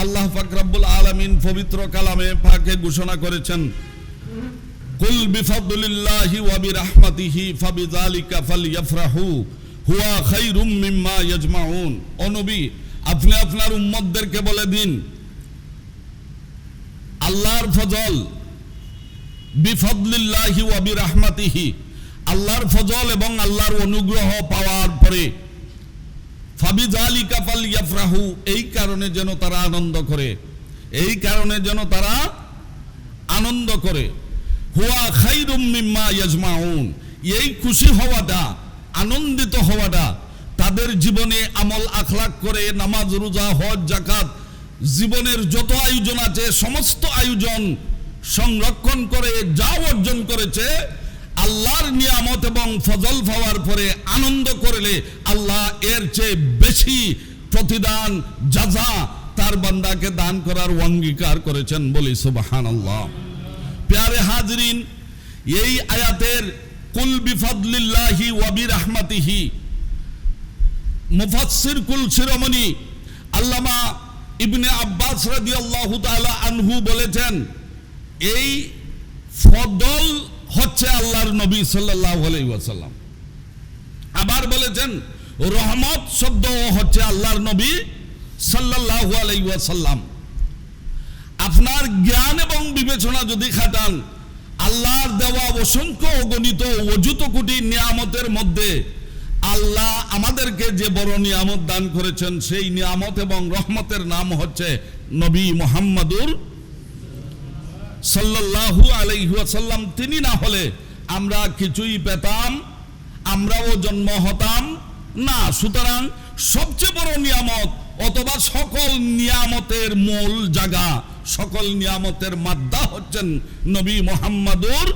আল্লাহ ফাকরাবুল আলামিন পবিত্র কালামে ফাঁকে ঘোষণা করেছেন আপনি আপনার বলে দিন, আল্লাহর ফজল আল্লাহর ফজল এবং আল্লাহর অনুগ্রহ পাওয়ার পরে ফাবিজালিকা ফালিয়াফরাহু, এই কারণে যেন তারা আনন্দ করে। এই কারণে যেন তারা আনন্দ করে। হুয়া খাইরুম মিম্মা ইয়াজমাউন, এই খুশি হওয়াটা, আনন্দিত হওয়াটা, তাদের জীবনে আমল আখলাক করে, নামাজ, রোজা, হজ জাকাত জীবনের যত আয়োজন আছে, সমস্ত আয়োজন সংরক্ষণ করে, যা অর্জন করেছে আল্লাহর নিয়ামত এবং ফজল পাওয়ার পরে আনন্দ করলে আল্লাহ এর চেয়ে বেশি প্রতিদান যাজা তার বান্দাকে দান করার অঙ্গীকার করেছেন বলি সুবাহান আল্লাহ প্যারে হাজরিন, এই আয়াতের কুল বিফাদলিল্লাহি ওয়াবি রাহমাতিহি মুফাসসির কুল শিরোমণি আল্লামা ইবনে আব্বাস রাদিয়াল্লাহু তাআলা আনহু বলেছেন, এই ফদল হচ্ছে আল্লাহর নবী ওয়াসাল্লাম। আবার বলেছেন, রহমত শব্দ হচ্ছে আল্লাহর নবী সাল্লাল্লাহু আলাইহি ওয়াসাল্লাম। আপনার জ্ঞান এবং বিবেচনা যদি খাটান, আল্লাহর দেওয়া অসংখ্য অগণিত অযুত কোটি নিয়ামতের মধ্যে আল্লাহ আমাদেরকে যে বড় নিয়ামত দান করেছেন, সেই নিয়ামত এবং রহমতের নাম হচ্ছে নবী মোহাম্মদুর সাল্লাল্লাহু আলাইহি ওয়াসাল্লাম, তিনি না হলে আমরা কিছুই পেতাম, আমরাও জন্ম হতাম না। সুতরাং সবচেয়ে বড় নিয়ামত অথবা সকল নিয়ামতের মূল জায়গা, সকল নিয়ামতের মাদ্দা হচ্ছেন নবী মোহাম্মদুর।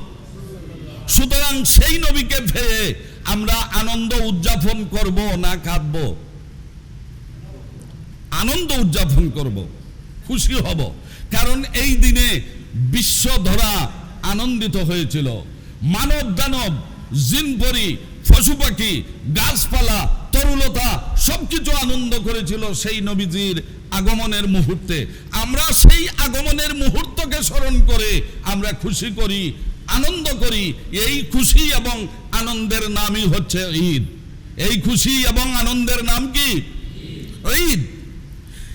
সুতরাং সেই নবীকে পেয়ে আমরা আনন্দ উদযাপন করব না কাঁদব? আনন্দ উদযাপন করব, খুশি হব। কারণ এই দিনে বিশ্ব ধরা আনন্দিত হয়েছিল। মানব দানব জিনপরি পশু পাখি, গাছপালা, তরুলতা, সবকিছু আনন্দ করেছিল সেই নবীজির আগমনের মুহূর্তে। আমরা সেই আগমনের মুহূর্তকে স্মরণ করে আমরা খুশি করি, আনন্দ করি। এই খুশি এবং আনন্দের নামই হচ্ছে ঈদ। এই খুশি এবং আনন্দের নাম কি? ঈদ।